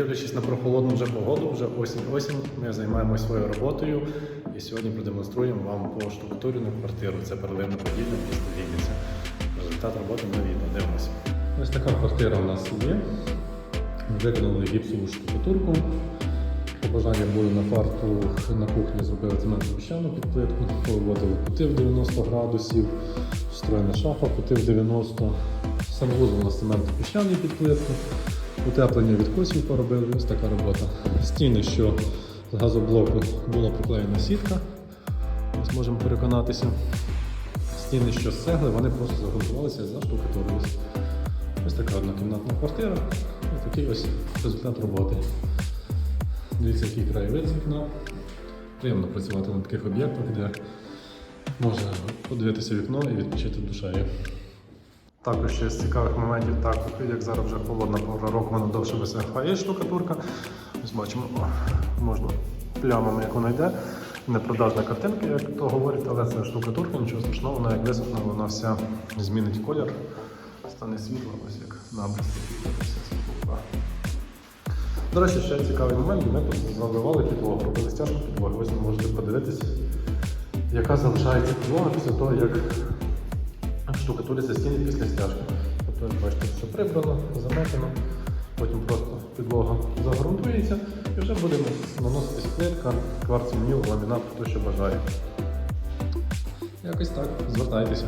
дивлячись на прохолодну вже погоду, вже осінь-осінь, ми займаємося своєю роботою і сьогодні продемонструємо вам по штукатурену квартиру. Це перлина подібне місто Вінниця. Результат роботи на відео. Дивимося. Ось така квартира у нас є. Виконали гіпсову штукатурку. Побажання були на фарту на кухні зробили цементну піщану під плитку, повиводили кути в 90 градусів, встроєна шафа, кути в 90. Санвузол у нас цементно піщаний під плитку. Утеплення відкосів поробили, ось така робота. Стіни, що з газоблоку була проклеєна сітка. Ось можемо переконатися. Стіни, що з цегли, вони просто загрунтувалися за штукатурились. Ось така однокімнатна квартира. Ось такий ось результат роботи. Дивіться, який краєвид з вікна. Приємно працювати на таких об'єктах, де можна подивитися вікно і відпочити душею. Також ще з цікавих моментів, так, як зараз вже холодна пора року, вона довше висихає штукатурка. Ось бачимо, о, можна плямами, як вона йде. Непродажна картинка, як то говорять, але це штукатурка, нічого страшного, вона як висохне, вона вся змінить колір, стане світло, ось як набрис. До речі, ще цікавий момент, ми тут заливали підлогу, робили стяжку підлоги. Ось ви можете подивитись, яка залишається підлога після того, як штукатуриться стіни після стяжки. Тобто, як бачите, все прибрано, заметено, потім просто підлога загрунтується і вже будемо наносити плитка, кварцемнів, ламінат, хто що бажає. Якось так, звертайтеся.